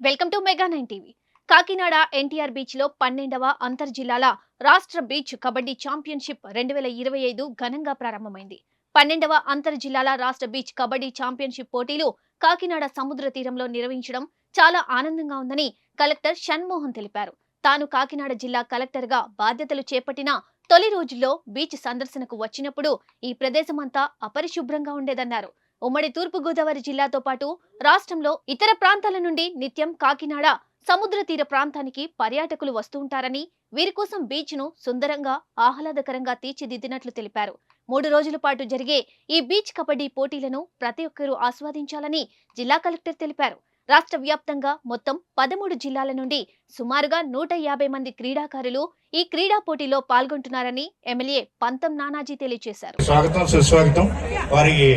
Welcome to mega nine TV. Kakinada NTR బీచ్లో పన్నెండవ అంతర్ జిల్లాల రాష్ట్ర బీచ్ కబడ్డీ ఛాంపియన్షిప్ రెండు వేల ఇరవై ఐదు ఘనంగా ప్రారంభమైంది. పన్నెండవ అంతర్ జిల్లాల రాష్ట్ర బీచ్ కబడ్డీ ఛాంపియన్షిప్ పోటీలు కాకినాడ సముద్ర తీరంలో నిర్వహించడం చాలా ఆనందంగా ఉందని కలెక్టర్ షణ్మోహన్ తెలిపారు. తాను కాకినాడ జిల్లా కలెక్టర్గా బాధ్యతలు చేపట్టిన తొలి రోజుల్లో బీచ్ సందర్శనకు వచ్చినప్పుడు ఈ ప్రదేశమంతా అపరిశుభ్రంగా ఉండేదన్నారు. ఉమ్మడి తూర్పుగోదావరి జిల్లాతో పాటు రాష్ట్రంలో ఇతర ప్రాంతాల నుండి నిత్యం కాకినాడ సముద్ర తీర ప్రాంతానికి పర్యాటకులు వస్తుంటారని వీరి కోసం బీచ్ను సుందరంగా ఆహ్లాదకరంగా తీర్చిదిద్దినట్లు తెలిపారు. మూడు రోజుల పాటు జరిగే ఈ బీచ్ కబడ్డీ పోటీలను ప్రతి ఒక్కరూ ఆస్వాదించాలని జిల్లా కలెక్టర్ తెలిపారు. రాష్ట్ర వ్యాప్తంగా మొత్తం పదమూడు జిల్లాల నుండి సుమారుగా నూట యాభై మంది క్రీడాకారులు ఈ క్రీడా పోటీలో పాల్గొంటున్నారని ఎమ్మెల్యే పంతం నానాజీ తెలియజేశారు స్వాగతం సుస్వాగతం. వారికి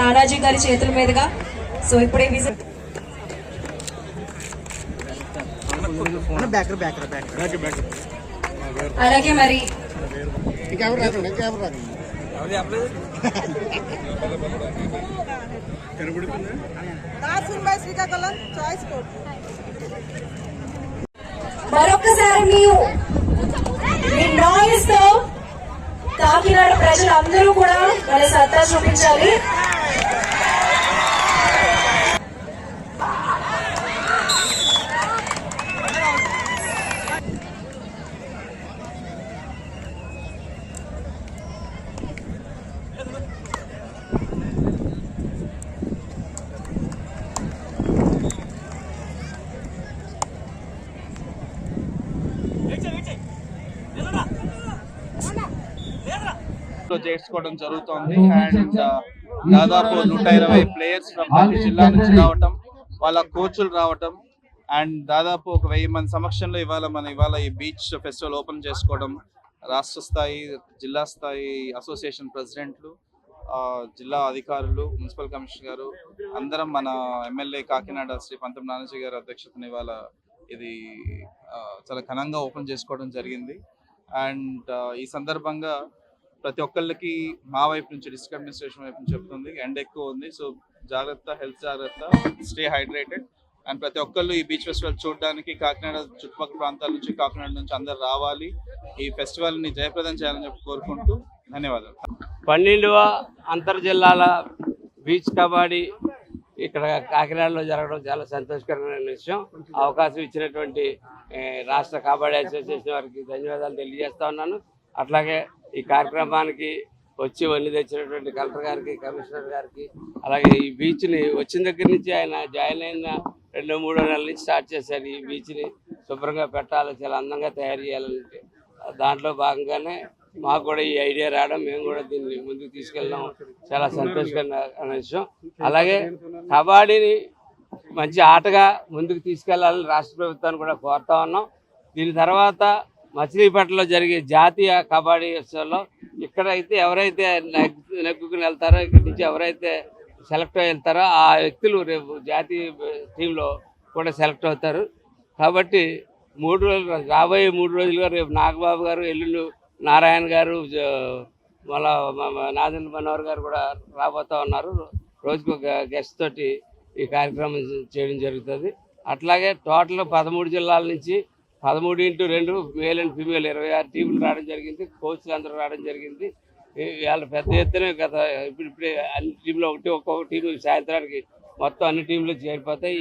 నానాజీ గారి చేతుల మీదుగా. సో ఇప్పుడే అలాగే మరి శ్రీకాకుళం చాయిస్ కోడ్ మరొకసారి మీరు మీ నాయిస్తో కాకినాడ ప్రజలందరూ కూడా వాళ్ళ సత్తా చూపించాలి లో చేసుకోవడం జరుగుతోంది. అండ్ దాదాపు నూట ఇరవై ప్లేయర్స్ ప్రతి జిల్లా నుంచి రావటం వాళ్ళ కోచ్లు రావటం అండ్ దాదాపు ఒక వెయ్యి మంది సమక్షంలో ఇవాళ మన ఇవాళ ఈ బీచ్ ఫెస్టివల్ ఓపెన్ చేసుకోవడం రాష్ట్ర స్థాయి జిల్లా స్థాయి అసోసియేషన్ ప్రెసిడెంట్లు ఆ, జిల్లా అధికారులు మున్సిపల్ కమిషనర్ గారు అందరం మన ఎమ్మెల్యే కాకినాడ శ్రీ పంతం నానాజీ గారి అధ్యక్షతన ఇవాళ ఇది చాలా ఘనంగా ఓపెన్ చేసుకోవడం జరిగింది. అండ్ ఈ సందర్భంగా ప్రతి ఒక్కళ్ళకి మా వైపు నుంచి డిస్ట్రిక్ట్ అడ్మినిస్ట్రేషన్ వైపు నుంచి చెప్తుంది. ఎండ ఎక్కువ ఉంది సో జాగ్రత్త హెల్త్ జాగ్రత్త. Stay hydrated. అండ్ ప్రతి ఒక్కళ్ళు ఈ బీచ్ ఫెస్టివల్ చూడడానికి కాకినాడ చుట్టుపక్కల ప్రాంతాల నుంచి కాకినాడ నుంచి అందరు రావాలి. ఈ ఫెస్టివల్ని జయప్రదం చేయాలని చెప్పి కోరుకుంటూ ధన్యవాదాలు. పన్నెండవ అంతర్జిల్లాల బీచ్ కబడ్డీ ఇక్కడ కాకినాడలో జరగడం చాలా సంతోషకరమైన విషయం. అవకాశం ఇచ్చినటువంటి రాష్ట్ర కబడ్డీ అసోసియేషన్ వారికి ధన్యవాదాలు తెలియజేస్తా ఉన్నాను. అట్లాగే ఈ కార్యక్రమానికి వచ్చి వన్ని తెచ్చినటువంటి కలెక్టర్ గారికి కమిషనర్ గారికి అలాగే ఈ బీచ్ని వచ్చిన దగ్గర నుంచి ఆయన జాయిన్ అయిన రెండు మూడో నెలల నుంచి స్టార్ట్ చేశారు. ఈ బీచ్ని శుభ్రంగా పెట్టాలి చాలా అందంగా తయారు చేయాలంటే. దాంట్లో భాగంగానే మాకు కూడా ఈ ఐడియా రావడం మేము కూడా దీన్ని ముందుకు తీసుకెళ్ళడం చాలా సంతోషకరమైన విషయం. అలాగే కబడ్డీని మంచి ఆటగా ముందుకు తీసుకెళ్ళాలని రాష్ట్ర ప్రభుత్వాన్ని కూడా కోరుతా ఉన్నాం. దీని తర్వాత మచిలీపట్నంలో జరిగే జాతీయ కబడ్డీ ఉత్సవంలో ఇక్కడైతే ఎవరైతే నెగ్గుకుని వెళ్తారో ఇక్కడి నుంచి ఎవరైతే సెలెక్ట్ అయి వెళ్తారో ఆ వ్యక్తులు రేపు జాతీయ టీంలో కూడా సెలెక్ట్ అవుతారు. కాబట్టి మూడు రోజులు రాబోయే మూడు రోజులుగా రేపు నాగబాబు గారు ఎల్లుండి నారాయణ గారు మళ్ళా నాదన్ మనోహర్ గారు కూడా రాబోతా ఉన్నారు. రోజుకు గెస్ట్ తోటి ఈ కార్యక్రమం చేయడం జరుగుతుంది. అట్లాగే టోటల్ పదమూడు జిల్లాల నుంచి పదమూడు ఇంటూ రెండు మేల్ అండ్ ఫీమేల్ ఇరవై ఆరు టీములు రావడం జరిగింది కోచ్లు అందరూ రావడం జరిగింది. వాళ్ళ పెద్ద ఎత్తున గత ఇప్పుడు ఇప్పుడే అన్ని టీంలో ఒకటి ఒక్కొక్క టీం సాయంత్రానికి మొత్తం అన్ని టీంలు చేరిపోతాయి.